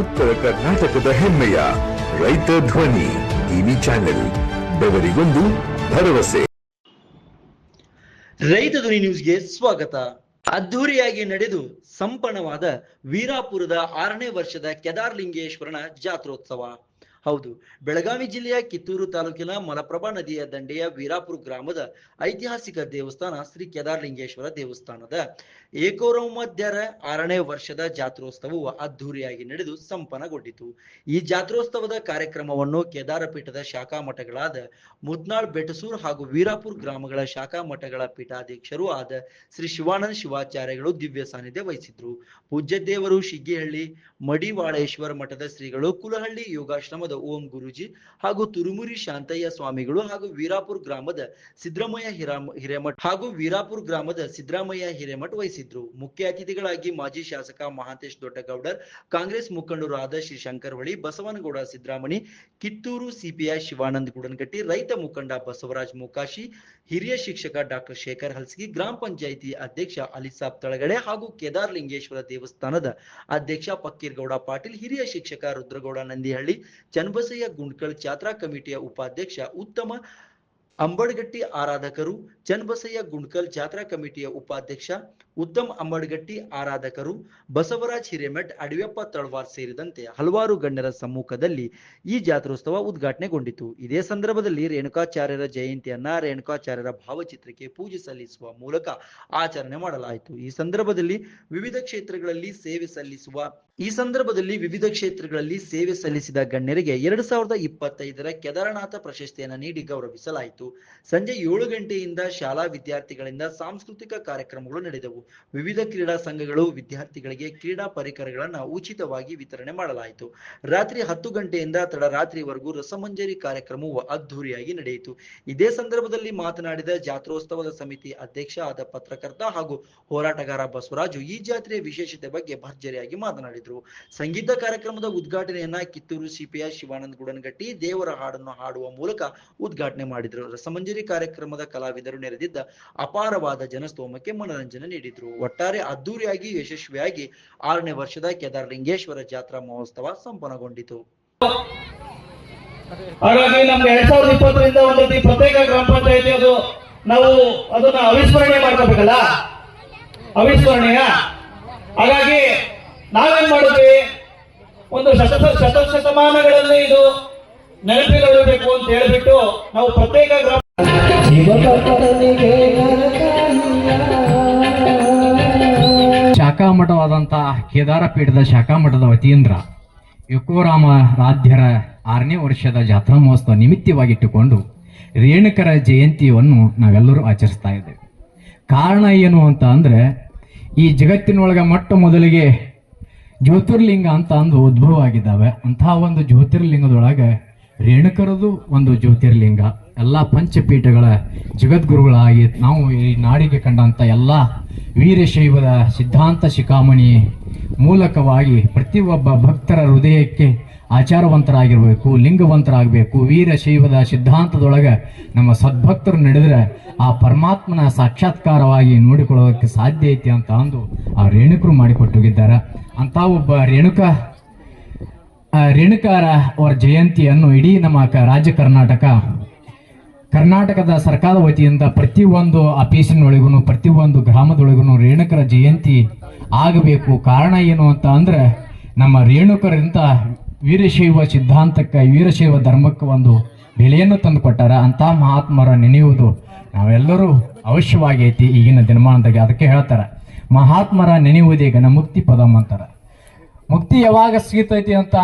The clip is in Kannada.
ಉತ್ತರ ಕರ್ನಾಟಕದ ಹೆಮ್ಮೆಯ ರೈತ ಧ್ವನಿ ಟಿವಿ ಚಾನೆಲ್, ಬೆವರಿಗೊಂದು ಭರವಸೆ. ರೈತ ಧ್ವನಿ ನ್ಯೂಸ್ಗೆ ಸ್ವಾಗತ. ಅದ್ಧೂರಿಯಾಗಿ ನಡೆದು ಸಂಪನ್ನವಾದ ವೀರಾಪುರದ ಆರನೇ ವರ್ಷದ ಕೇದಾರ್ಲಿಂಗೇಶ್ವರನ ಜಾತ್ರೋತ್ಸವ. ಹೌದು. ಬೆಳಗಾವಿ ಜಿಲ್ಲೆಯ ಕಿತ್ತೂರು ತಾಲೂಕಿನ ಮಲಪ್ರಭಾ ನದಿಯ ದಂಡೆಯ ವೀರಾಪುರ ಗ್ರಾಮದ ಐತಿಹಾಸಿಕ ದೇವಸ್ಥಾನ ಶ್ರೀ ಕೇದಾರಲಿಂಗೇಶ್ವರ ದೇವಸ್ಥಾನದ ಏಕೋರಮಧ್ಯರ ಆರನೇ ವರ್ಷದ ಜಾತ್ರೋತ್ಸವವು ಅದ್ಧೂರಿಯಾಗಿ ನಡೆದು ಸಂಪನ್ನಗೊಂಡಿತು. ಈ ಜಾತ್ರೋತ್ಸವದ ಕಾರ್ಯಕ್ರಮವನ್ನು ಕೇದಾರ ಪೀಠದ ಶಾಖಾ ಮಠಗಳಾದ ಮುದ್ನಾಳ್ ಬೆಟಸೂರ್ ಹಾಗೂ ವೀರಾಪುರ ಗ್ರಾಮಗಳ ಶಾಖಾ ಮಠಗಳ ಪೀಠಾಧ್ಯಕ್ಷರು ಆದ ಶ್ರೀ ಶಿವಾನಂದ ಶಿವಾಚಾರ್ಯಗಳು ದಿವ್ಯ ಸಾನ್ನಿಧ್ಯ ವಹಿಸಿದ್ರು. ಪೂಜ್ಯ ದೇವರು ಶಿಗ್ಗಿಹಳ್ಳಿ, ಮಡಿವಾಳೇಶ್ವರ ಮಠದ ಶ್ರೀಗಳು ಕುಲಹಳ್ಳಿ ಯೋಗಾಶ್ರಮದ ಓಂ ಗುರುಜಿ ಹಾಗೂ ತುರುಮುರಿ ಶಾಂತಯ್ಯ ಸ್ವಾಮಿಗಳು ಹಾಗೂ ವೀರಾಪುರ ಗ್ರಾಮದ ಸಿದ್ದರಾಮಯ್ಯ ಹಿರಾಮ, ಹಿರೇಮಠ ಹಾಗೂ ವೀರಾಪುರ ಗ್ರಾಮದ ಸಿದ್ದರಾಮಯ್ಯ ಹಿರೇಮಠ ವಹಿಸಿದ್ರು. ಮುಖ್ಯ ಅತಿಥಿಗಳಾಗಿ ಮಾಜಿ ಶಾಸಕ ಮಹಾಂತೇಶ್ ದೊಡ್ಡಗೌಡರ್, ಕಾಂಗ್ರೆಸ್ ಮುಖಂಡರಾದ ಶ್ರೀ ಶಂಕರ್ ಹೊಳಿ ಬಸವನಗೌಡ ಸಿದ್ದರಾಮಣಿ ಕಿತ್ತೂರು ಸಿಪಿಐ ಶಿವಾನಂದ ಗುಡನ್ಗಟ್ಟಿ, ರೈತ ಮುಖಂಡ ಬಸವರಾಜ್ ಮುಕಾಶಿ, ಹಿರಿಯ ಶಿಕ್ಷಕ ಡಾಕ್ಟರ್ ಶೇಖರ್ ಹಲ್ಸಗಿ, ಗ್ರಾಮ ಪಂಚಾಯಿತಿ ಅಧ್ಯಕ್ಷ ಅಲಿಸಾಬ್ ತಳಗಡೆ ಹಾಗೂ ಕೇದಾರ್ ಲಿಂಗೇಶ್ವರ ದೇವಸ್ಥಾನದ ಅಧ್ಯಕ್ಷ ಪಕ್ಕೀರ್ಗೌಡ ಪಾಟೀಲ್, ಹಿರಿಯ ಶಿಕ್ಷಕ ರುದ್ರಗೌಡ ನಂದಿಹಳ್ಳಿ ಚನ್ನಬಸಯ್ಯ ಗುಂಡ್ಕಲ್ ಜಾತ್ರಾ ಕಮಿಟಿಯ ಉಪಾಧ್ಯಕ್ಷ ಉತ್ತಮ ಅಂಬಡ್ಗಟ್ಟಿ ಆರಾಧಕರು ಚನ್ನಬಸಯ್ಯ ಗುಂಡ್ಕಲ್ ಜಾತ್ರಾ ಕಮಿಟಿಯ ಉಪಾಧ್ಯಕ್ಷ ಉತ್ತಮ್ ಅಂಬಡ್ಗಟ್ಟಿ ಆರಾಧಕರು, ಬಸವರಾಜ್ ಹಿರೇಮಠ್ ಅಡವ್ಯಪ್ಪ ತಳವಾರ್ ಸೇರಿದಂತೆ ಹಲವಾರು ಗಣ್ಯರ ಸಮ್ಮುಖದಲ್ಲಿ ಈ ಜಾತ್ರೋತ್ಸವ ಉದ್ಘಾಟನೆಗೊಂಡಿತು. ಇದೇ ಸಂದರ್ಭದಲ್ಲಿ ರೇಣುಕಾಚಾರ್ಯರ ಜಯಂತಿಯನ್ನ ರೇಣುಕಾಚಾರ್ಯರ ಭಾವಚಿತ್ರಕ್ಕೆ ಪೂಜೆ ಸಲ್ಲಿಸುವ ಮೂಲಕ ಆಚರಣೆ ಮಾಡಲಾಯಿತು. ಈ ಸಂದರ್ಭದಲ್ಲಿ ವಿವಿಧ ಕ್ಷೇತ್ರಗಳಲ್ಲಿ ಸೇವೆ ಸಲ್ಲಿಸುವ, ಈ ಸಂದರ್ಭದಲ್ಲಿ ವಿವಿಧ ಕ್ಷೇತ್ರಗಳಲ್ಲಿ ಸೇವೆ ಸಲ್ಲಿಸಿದ ಗಣ್ಯರಿಗೆ ಎರಡ್ ಸಾವಿರದ ಇಪ್ಪತ್ತೈದರ ಕೇದಾರನಾಥ ಪ್ರಶಸ್ತಿಯನ್ನು ನೀಡಿ ಗೌರವಿಸಲಾಯಿತು. ಸಂಜೆ ಏಳು ಗಂಟೆಯಿಂದ ಶಾಲಾ ವಿದ್ಯಾರ್ಥಿಗಳಿಂದ ಸಾಂಸ್ಕೃತಿಕ ಕಾರ್ಯಕ್ರಮಗಳು ನಡೆದವು. ವಿವಿಧ ಕ್ರೀಡಾ ಸಂಘಗಳು ವಿದ್ಯಾರ್ಥಿಗಳಿಗೆ ಕ್ರೀಡಾ ಪರಿಕರಗಳನ್ನು ಉಚಿತವಾಗಿ ವಿತರಣೆ ಮಾಡಲಾಯಿತು. ರಾತ್ರಿ ಹತ್ತು ಗಂಟೆಯಿಂದ ತಡರಾತ್ರಿವರೆಗೂ ರಸಮಂಜರಿ ಕಾರ್ಯಕ್ರಮವು ಅದ್ಧೂರಿಯಾಗಿ ನಡೆಯಿತು. ಇದೇ ಸಂದರ್ಭದಲ್ಲಿ ಮಾತನಾಡಿದ ಜಾತ್ರೋತ್ಸವದ ಸಮಿತಿ ಅಧ್ಯಕ್ಷ ಆದ ಪತ್ರಕರ್ತ ಹಾಗೂ ಹೋರಾಟಗಾರ ಬಸವರಾಜು ಈ ಜಾತ್ರೆಯ ವಿಶೇಷತೆ ಬಗ್ಗೆ ಭರ್ಜರಿಯಾಗಿ ಮಾತನಾಡಿದರು. ಸಂಗೀತ ಕಾರ್ಯಕ್ರಮದ ಉದ್ಘಾಟನೆಯನ್ನ ಕಿತ್ತೂರು ಸಿಪಿಯ ಶಿವಾನಂದ ಗುಡನಗಟ್ಟಿ ದೇವರ ಹಾಡನ್ನು ಹಾಡುವ ಮೂಲಕ ಉದ್ಘಾಟನೆ ಮಾಡಿದರು. ರಸಮಂಜರಿ ಕಾರ್ಯಕ್ರಮದ ಕಲಾವಿದರು ನೆರೆದಿದ್ದ ಅಪಾರವಾದ ಜನಸ್ತೋಮಕ್ಕೆ ಮನರಂಜನೆ ನೀಡಿದ್ರು. ಒಟ್ಟಾರೆ ಅದ್ದೂರಿಯಾಗಿ ಯಶಸ್ವಿಯಾಗಿ ಆರನೇ ವರ್ಷದ ಕೇದಾರಲಿಂಗೇಶ್ವರ ಜಾತ್ರಾ ಮಹೋತ್ಸವ ಸಂಪನ್ನಗೊಂಡಿತು. ಹಾಗಾಗಿ ನಮ್ಗೆ ಎರಡ್ ಸಾವಿರದ ಇಪ್ಪತ್ತರಿಂದ ಒಂದು ರೀತಿ ಪ್ರತ್ಯೇಕ ಗ್ರಾಮ ಪಂಚಾಯತಿ ಅದು ನಾವು ಅದನ್ನ ಅವಿಸ್ಮರಣೆ ಮಾಡ್ಕೋಬೇಕಲ್ಲ? ಅವಿಸ್ಮರಣೀಯ? ಹಾಗಾಗಿ ನಾವೇನ್ ಮಾಡಿದ್ವಿ? ಒಂದು ಶತ ಶತ ಶತಮಾನಗಳಲ್ಲಿ ಇದು ನೆನಪಿನಲ್ಲಿರಬೇಕು ಅಂತ ಹೇಳ್ಬಿಟ್ಟು ನಾವು ಪ್ರತ್ಯೇಕ ಗ್ರಾಮ ಶಾಖಾ ಮಠವಾದಂತಹ ಕೇದಾರ ಪೀಠದ ಶಾಖಾಮಠದ ವತಿಯಿಂದ ಯಕೋರಾಮ ರಾಧ್ಯರ ಆರನೇ ವರ್ಷದ ಜಾತ್ರಾ ಮಹೋತ್ಸವ ನಿಮಿತ್ತವಾಗಿಟ್ಟುಕೊಂಡು ರೇಣುಕರ ಜಯಂತಿಯನ್ನು ನಾವೆಲ್ಲರೂ ಆಚರಿಸ್ತಾ ಇದ್ದೇವೆ. ಕಾರಣ ಏನು ಅಂತ ಅಂದರೆ, ಈ ಜಗತ್ತಿನೊಳಗೆ ಮೊಟ್ಟ ಮೊದಲಿಗೆ ಜ್ಯೋತಿರ್ಲಿಂಗ ಅಂತ ಅಂದು ಉದ್ಭವ ಆಗಿದ್ದಾವೆ. ಅಂತಹ ಒಂದು ಜ್ಯೋತಿರ್ಲಿಂಗದೊಳಗೆ ರೇಣುಕರದು ಒಂದು ಜ್ಯೋತಿರ್ಲಿಂಗ. ಎಲ್ಲ ಪಂಚಪೀಠಗಳ ಜಗದ್ಗುರುಗಳಾಗಿ ನಾವು ಈ ನಾಡಿಗೆ ಕಂಡಂಥ ಎಲ್ಲ ವೀರಶೈವದ ಸಿದ್ಧಾಂತ ಶಿಖಾಮಣಿ ಮೂಲಕವಾಗಿ ಪ್ರತಿಯೊಬ್ಬ ಭಕ್ತರ ಹೃದಯಕ್ಕೆ ಆಚಾರವಂತರಾಗಿರಬೇಕು, ಲಿಂಗವಂತರಾಗಬೇಕು. ವೀರಶೈವದ ಸಿದ್ಧಾಂತದೊಳಗೆ ನಮ್ಮ ಸದ್ಭಕ್ತರು ನಡೆದರೆ ಆ ಪರಮಾತ್ಮನ ಸಾಕ್ಷಾತ್ಕಾರವಾಗಿ ನೋಡಿಕೊಳ್ಳೋದಕ್ಕೆ ಸಾಧ್ಯ ಐತಿ ಅಂತ ಅಂದು ಆ ರೇಣುಕರು ಮಾಡಿಕೊಟ್ಟೋಗಿದ್ದಾರೆ. ಅಂತ ಒಬ್ಬ ರೇಣುಕ ರೇಣುಕಾರ ಅವರ ಜಯಂತಿಯನ್ನು ಇಡೀ ನಮ್ಮ ರಾಜ್ಯ ಕರ್ನಾಟಕ ಕರ್ನಾಟಕದ ಸರ್ಕಾರದ ವತಿಯಿಂದ ಪ್ರತಿಯೊಂದು ಆಫೀಸಿನೊಳಗೂ ಪ್ರತಿಯೊಂದು ಗ್ರಾಮದೊಳಗೂ ರೇಣುಕರ ಜಯಂತಿ ಆಗಬೇಕು. ಕಾರಣ ಏನು ಅಂತ ಅಂದ್ರೆ, ನಮ್ಮ ರೇಣುಕರಿಂದ ವೀರಶೈವ ಸಿದ್ಧಾಂತಕ್ಕೆ, ವೀರಶೈವ ಧರ್ಮಕ್ಕೆ ಒಂದು ಬೆಲೆಯನ್ನು ತಂದುಕೊಟ್ಟಾರ ಅಂತ ಮಹಾತ್ಮರ ನೆನೆಯುವುದು ನಾವೆಲ್ಲರೂ ಅವಶ್ಯವಾಗೈತಿ ಈಗಿನ ದಿನಮಾನದಾಗ ಅದಕ್ಕೆ ಹೇಳ್ತಾರೆ. ಮಹಾತ್ಮರ ನೆನೆಯುವುದೇ ಗಣ ಮುಕ್ತಿ ಪದಂ ಅಂತಾರೆ ಮುಕ್ತಿ ಯಾವಾಗ ಸಿಗ್ತೈತಿ ಅಂತ